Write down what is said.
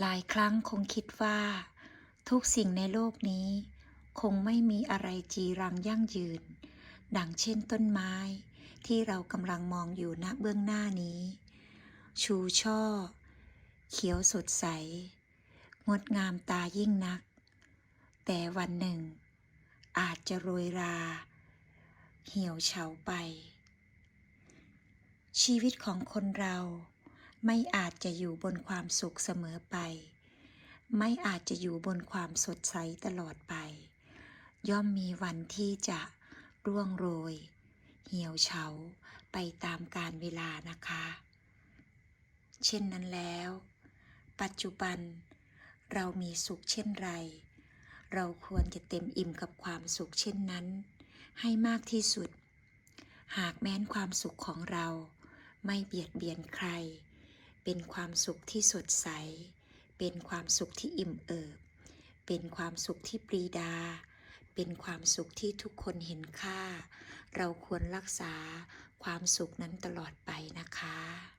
หลายครั้งคงคิดว่า ทุกสิ่งในโลกนี้ คงไม่มีอะไรจีรังยั่งยืน ดังเช่นต้นไม้ ที่เรากำลังมองอยู่ณเบื้องหน้านี้ ชูช่อ เขียวสดใส งดงามตายิ่งนัก แต่วันหนึ่ง อาจจะโรยรา เหี่ยวเฉาไป ชีวิตของคนเรา ไม่อาจจะอยู่บนความสุขเสมอไป ไม่อาจจะอยู่บนความสดใสตลอดไป ย่อมมีวันที่จะร่วงโรย เหี่ยวเฉาไปตามกาลเวลานะคะ เช่นนั้นแล้ว ปัจจุบันเรามีสุขเช่นไร เราควรจะเต็มอิ่มกับความสุขเช่นนั้น ให้มากที่สุด หากแม้นความสุขของเราไม่เบียดเบียนใคร เป็นความสุขที่สดใส เป็นความสุขที่อิ่มเอิบ เป็นความสุขที่ปรีดา เป็นความสุขที่ทุกคนเห็นค่า เราควรรักษาความสุขนั้นตลอดไปนะคะ